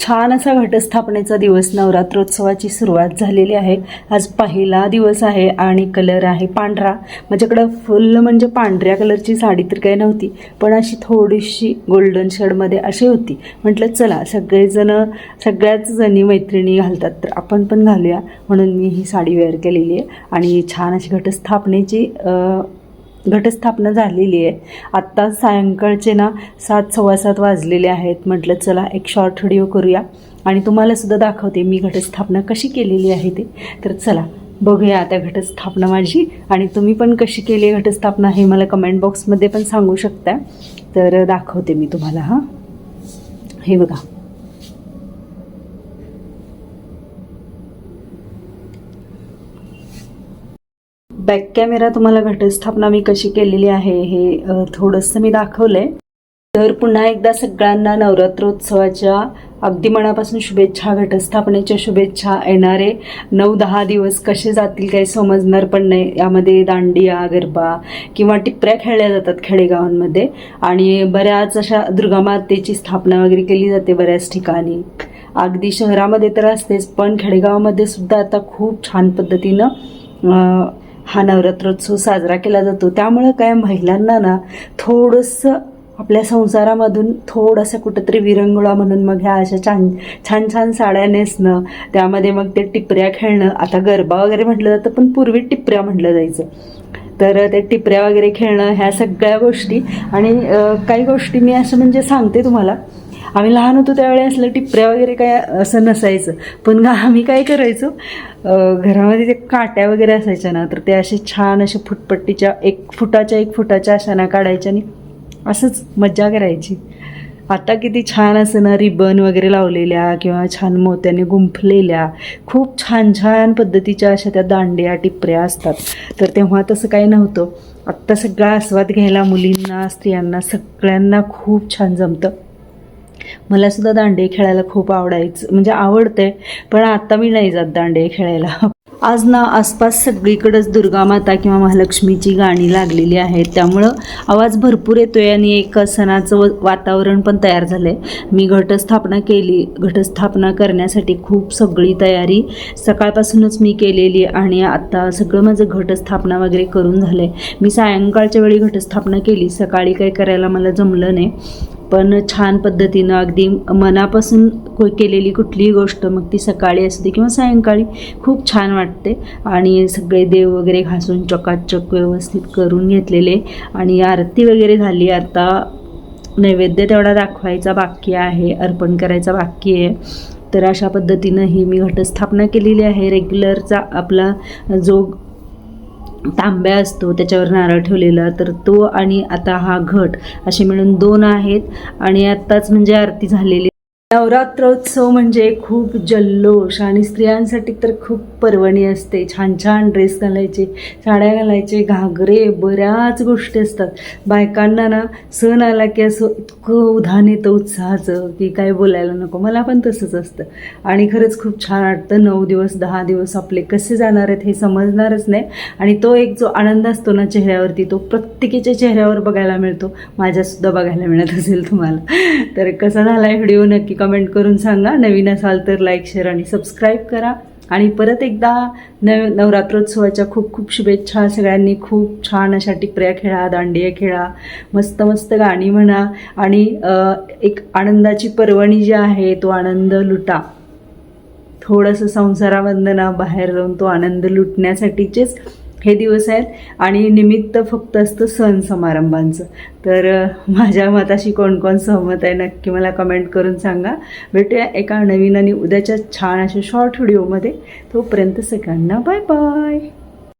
छान असा घटस्थापनेचा दिवस नवरात्रोत्सवाची सुरुवात झालेली आहे. आज पहिला दिवस आहे आणि कलर आहे पांढरा. माझ्याकडं फुल म्हणजे पांढऱ्या कलरची साडी तर काही नव्हती पण अशी थोडीशी गोल्डन शेडमध्ये अशी होती. म्हटलं चला सगळेजणं सगळ्याच जणी मैत्रिणी घालतात तर आपण पण घालूया. म्हणून मी ही साडी वेअर केलेली आहे. आणि छान अशी घटस्थापनेची घटस्थापना झालेली आहे. आत्ता सायंकाळचे ना सात सव्वा सात वाजलेले आहेत. म्हटलं चला एक शॉर्ट व्हिडिओ करूया. आणि तुम्हालासुद्धा दाखवते मी घटस्थापना कशी केलेली आहे ते. तर चला बघूया आता घटस्थापना माझी. आणि तुम्ही पण कशी केली आहे घटस्थापना हे मला कमेंट बॉक्समध्ये पण सांगू शकता. तर दाखवते मी तुम्हाला हां. हे बघा. बॅक कॅमेरा तुम्हाला घटस्थापना मी कशी केलेली आहे हे थोडंसं मी दाखवलंय. तर पुन्हा एकदा सगळ्यांना नवरात्रोत्सवाच्या अगदी मनापासून शुभेच्छा घटस्थापनेच्या शुभेच्छा येणारे. नऊ दहा दिवस कसे जातील काही समजणार पण नाही. यामध्ये दांडिया गरबा किंवा टिपऱ्या खेळल्या जातात खेडेगावांमध्ये. आणि बऱ्याच अशा दुर्गा मातेची स्थापना वगैरे केली जाते बऱ्याच ठिकाणी. अगदी शहरामध्ये तर असतेच पण खेडेगावामध्ये सुद्धा आता खूप छान पद्धतीनं हा नवरात्रोत्सव साजरा केला जातो. त्यामुळं काय महिलांना ना थोडंसं आपल्या संसारामधून थोडंसं कुठंतरी विरंगुळा म्हणून मग ह्या अशा छान छान छान साड्या नेसणं त्यामध्ये मग ते टिपऱ्या खेळणं. आता गरबा वगैरे म्हटलं जातं पण पूर्वी टिपऱ्या म्हटलं जायचं. तर ते टिपऱ्या वगैरे खेळणं ह्या सगळ्या गोष्टी. आणि काही गोष्टी मी असं म्हणजे सांगते तुम्हाला. आम्ही लहान होतो त्यावेळी असलं टिपऱ्या वगैरे काय असं नसायचं. पण आम्ही काय करायचो? घरामध्ये ते काट्या वगैरे असायच्या ना तर ते असे छान असे फुटपट्टीच्या एक फुटाच्या एक फुटाच्या अशाना काढायच्या आणि असंच मज्जा करायची. आता किती छान असं ना रिबन वगैरे लावलेल्या किंवा छान मोत्याने गुंफलेल्या खूप छान छान पद्धतीच्या अशा त्या दांड्या टिपऱ्या असतात. तर तेव्हा तसं काही नव्हतं. आत्ता सगळा आस्वाद घ्यायला मुलींना स्त्रियांना सगळ्यांना खूप छान जमतं. मला सुद्धा दांडे खेळायला खूप आवडायचं. म्हणजे आवडते पण आता मी नाही जात दांडे खेळायला. आज ना आसपास सगळीकडेच दुर्गा माता किंवा महालक्ष्मीची गाणी लागलेली आहेत. त्यामुळं आवाज भरपूर येतो आहे आणि एक सणाचं वातावरण पण तयार झालं आहे मी घटस्थापना केली. घटस्थापना करण्यासाठी खूप सगळी तयारी सकाळपासूनच मी केलेली आणि आत्ता सगळं माझं घटस्थापना वगैरे करून झालं आहे मी सायंकाळच्या वेळी घटस्थापना केली. सकाळी काही करायला मला जमलं नाही. पण छान पद्धतीनं अगदी मनापासून को- केलेली कुठलीही गोष्ट मग ती सकाळी असते किंवा सायंकाळी खूप छान वाटते. आणि सगळे देव वगैरे घासून चकाचक व्यवस्थित करून घेतलेले. आणि आरती वगैरे झाली. आता नैवेद्य तेवढा दाखवायचा बाकी आहे अर्पण करायचा बाकी आहे. तर अशा पद्धतीनं ही मी घटस्थापना केलेली आहे. रेग्युलरचा आपला जो तांब्या असतो त्याच्यावर नारळ ठेवलेला तर तो आणि आता हा घट असे मिळून दोन आहेत. आणि आत्ताच म्हणजे आरती झालेली नवरात्रोत्सव म्हणजे खूप जल्लोष आणि स्त्रियांसाठी तर खूप पर्वणी असते. छान छान ड्रेस घालायचे साड्या घालायचे घागरे बऱ्याच गोष्टी असतात. बायकांना ना सण आला की असं इतकं उधान येतं उत्साहाचं की काय बोलायला नको. मला पण तसंच असतं. आणि खरंच खूप छान वाटतं. नऊ दिवस दहा दिवस आपले कसे जाणार आहेत हे समजणारच नाही. आणि तो एक जो आनंद असतो ना चेहऱ्यावरती तो प्रत्येकीच्या चेहऱ्यावर बघायला मिळतो. माझ्यासुद्धा बघायला मिळत असेल तुम्हाला. तर कसा झाला आहे व्हिडिओ नक्की कमेंट करून सांगा. नवीन असाल तर लाईक शेअर आणि सबस्क्राईब करा. आणि परत एकदा नव नवरात्रोत्सवाच्या खूप खूप शुभेच्छा. सगळ्यांनी खूप छान अशा टिपऱ्या खेळा दांडिया खेळा. मस्त मस्त गाणी म्हणा. आणि एक आनंदाची पर्वणी जी आहे तो आनंद लुटा. थोडंसं संसारामधनं बाहेर जाऊन तो आनंद लुटण्यासाठीचेच हे दिवस आहेत आणि निमित्त फक्त असतं सण समारंभांचं. तर माझ्या मताशी कोण कोण सहमत आहे नक्की मला कमेंट करून सांगा. भेटूया एका नवीन आणि उद्याच्या छान अशा शॉर्ट व्हिडिओमध्ये तोपर्यंत सगळ्यांना बाय बाय